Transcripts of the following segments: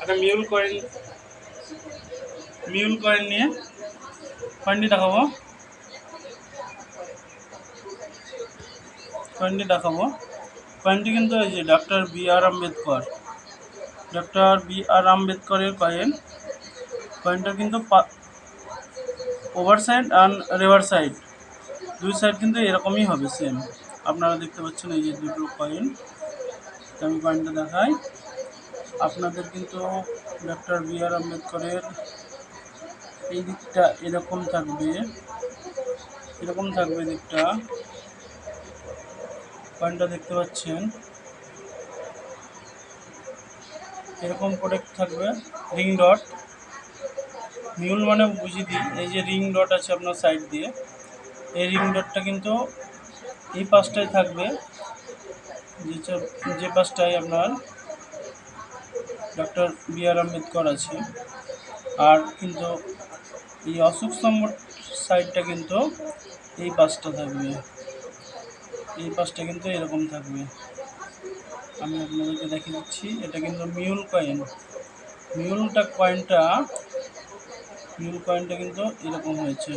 একটা mule coin mule coin নিয়ে কয়েনটি দেখাবো। কয়েনটি দেখাবো। কয়েনটি কিন্তু এই যে doctor B R Ambedkar doctor B R আম্বেদকরের কয়েন কয়েনটা কিন্তু over side and river side দুই সাইড কিন্তু এরকমই হবে সেম আপনারা দেখতে পাচ্ছেন এই যে দুটো কয়েন আমি কয়েনটা দেখাই। আপনাদের কিন্তু ডক্টর বি আর আম্বেদকরের এই দিকটা এরকম থাকবে এরকম থাকবে দিকটা। কয়েনটা দেখতে পাচ্ছেন। এরকম প্রোডাক্ট থাকবে, রিং ডট। মিউল মানে বুঝিয়ে দিই, এই যে রিং ডট আছে আপনার সাইড দিয়ে, এই রিং ডটটা কিন্তু এই পাশটায় থাকবে। যে পাশটায় আপনার ডক্টর বি আর আম্বেদকর আছে। আর কিন্তু এই অশোক স্তম্ভ সাইডটা কিন্তু এই পাশটা থাকবে। এই পাশটা কিন্তু এরকম থাকবে। আমি আপনাদেরকে দেখিয়ে দিচ্ছি, এটা কিন্তু মিউল কয়েন। মিউলটা কয়েনটা মিউল কয়েনটা কিন্তু এরকম হয়েছে।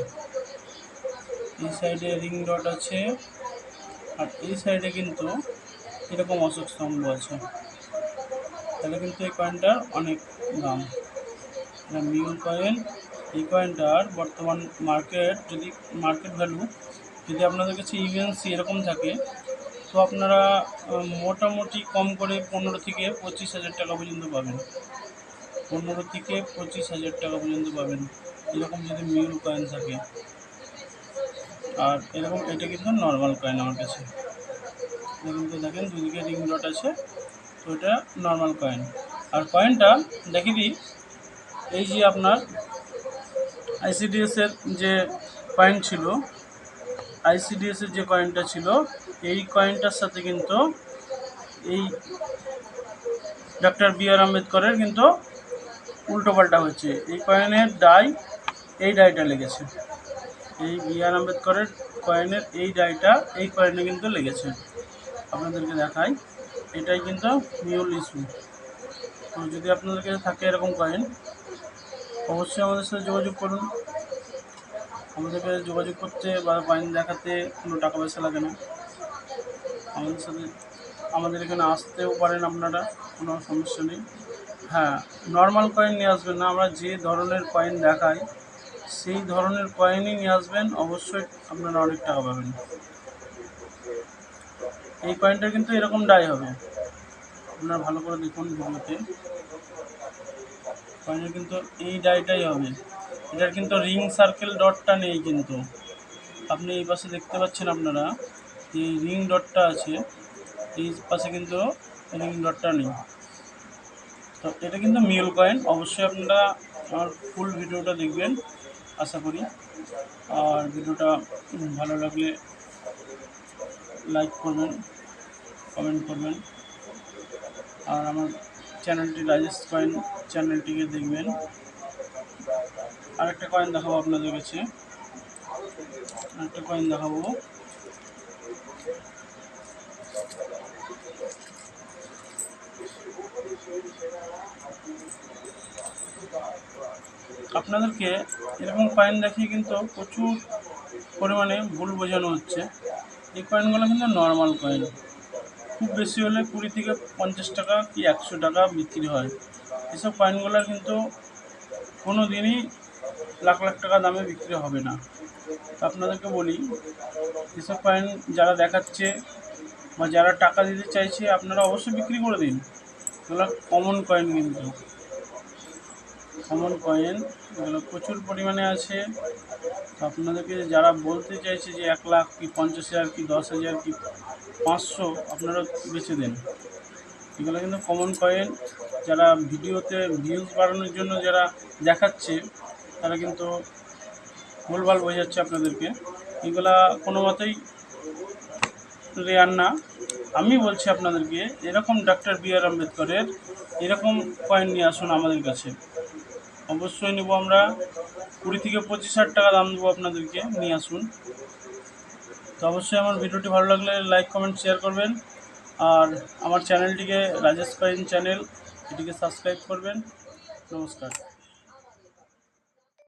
এই সাইডে রিং ডট আছে। আর এই সাইডে কিন্তু এরকম অশোক স্তম্ভ আছে। তাহলে কিন্তু এই কয়েনটার অনেক দাম। Mule coin. এই কয়েনটার বর্তমান মার্কেট যদি মার্কেট ভ্যালু যদি আপনাদের কাছে ইউএনসি এরকম থাকে, তো আপনারা মোটামুটি কম করে পনেরো থেকে পঁচিশ হাজার টাকা পর্যন্ত পাবেন। পনেরো থেকে পঁচিশ হাজার টাকা পর্যন্ত পাবেন। এরকম যদি মিউল কয়েন থাকে। আর এরকম, এটা কিন্তু নর্মাল কয়েন আমার কাছে। এটা দেখেন দুদিকে রিং ডট আছে, তো এটা নর্মাল কয়েন আর কয়েনটা দেখি দিই, এই যে আপনার আইসিডিএস এর যে কয়েন ছিল আইসিডিএস এর যে কয়েনটা ছিল, এই কয়েনটার সাথে কিন্তু এই ডক্টর বি আর আম্বেদকরের কিন্তু উল্টোপাল্টা হচ্ছে এই কয়েনের ডাই এই ডাইটা লেগেছে। এই বি আর আম্বেদকরের কয়েনের এই ডাইটা এই কয়েনে কিন্তু লেগেছে। আপনাদেরকে দেখাই, এটাই কিন্তু মিউল ইস্যু। তো যদি আপনাদের কাছে থাকে এরকম কয়েন, অবশ্যই আমাদের সাথে যোগাযোগ করুন। আমাদেরকে যোগাযোগ করতে বা কয়েন দেখাতে কোনো টাকা পয়সা লাগে না। আমাদের সাথে, আমাদের এখানে আসতেও পারেন আপনারা, কোনো সমস্যা নেই। হ্যাঁ নর্মাল কয়েন নিয়ে আসবেন না, আমরা যে ধরনের কয়েন দেখাই, সেই ধরনের কয়েনই নিয়ে আসবেন, অবশ্যই আপনারা অনেক টাকা পাবেন। এই কয়েনটা কিন্তু এরকম ডাই হবে। আপনারা ভালো করে দেখুন ভিডিওতে কয়েনের কিন্তু এই ডাইটাই হবে। এটার কিন্তু রিং সার্কেল ডটটা নেই কিন্তু। আপনি এই পাশে দেখতে পাচ্ছেন আপনারা এই রিং ডটটা আছে, এই পাশে কিন্তু রিং ডটটা নেই। তো এটা কিন্তু মিউল কয়েন অবশ্যই আপনারা আমার ফুল ভিডিওটা দেখবেন, আশা করি। আর ভিডিওটা ভালো লাগলে লাইক করবেন। কমেন্ট করবেন। আর আমার চ্যানেলটি রাজেশ কয়েন চ্যানেলটিকে দেখবেন। আরেকটা কয়েন দেখাবো আপনাদের কাছে। আরেকটা কয়েন দেখাবো। আপনাদেরকে এরকম কয়েন দেখিয়ে কিন্তু প্রচুর পরিমাণে ভুল বোঝানো হচ্ছে। এই কয়েনগুলো কিন্তু নর্মাল কয়েন খুব বেশি হলে কুড়ি থেকে পঞ্চাশ টাকা কি একশো টাকা বিক্রি হয়। এসব কয়েনগুলো কিন্তু কোনো দিনই লাখ লাখ টাকা দামে বিক্রি হবে না। আপনাদেরকে বলি, এসব কয়েন যারা দেখাচ্ছে বা যারা টাকা দিতে চাইছে, আপনারা অবশ্যই বিক্রি করে দিন। এগুলো কমন কয়েন কিন্তু। কমন কয়েন, এগুলো প্রচুর পরিমাণে আছে। তো আপনাদেরকে যারা বলতে চাইছে যে এক লাখ কি পঞ্চাশ হাজার কি দশ হাজার কি পাঁচশো, আপনারা বেছে দেন এগুলো কিন্তু কমন কয়েন যারা ভিডিওতে ভিউজ বাড়ানোর জন্য যারা দেখাচ্ছে, তারা কিন্তু ভুলভাল বোঝাচ্ছে আপনাদেরকে। এগুলা কোনো মতেই রেয়ার না। আমি বলছি আপনাদেরকে, এরকম ডাক্তার বি আর আম্বেদকরের এরকম কয়েন নিয়ে আসুন আমাদের কাছে। অবশ্যই নেব আমরা। কুড়ি থেকে পঁচিশ হাজার টাকা দাম দেবো আপনাদেরকে, নিয়ে আসুন। তো অবশ্যই আমার ভিডিওটি ভালো লাগলে লাইক কমেন্ট শেয়ার করবেন। আর আমার চ্যানেলটিকে রাজেশ কয়েন চ্যানেল, এটিকে সাবস্ক্রাইব করবেন। নমস্কার।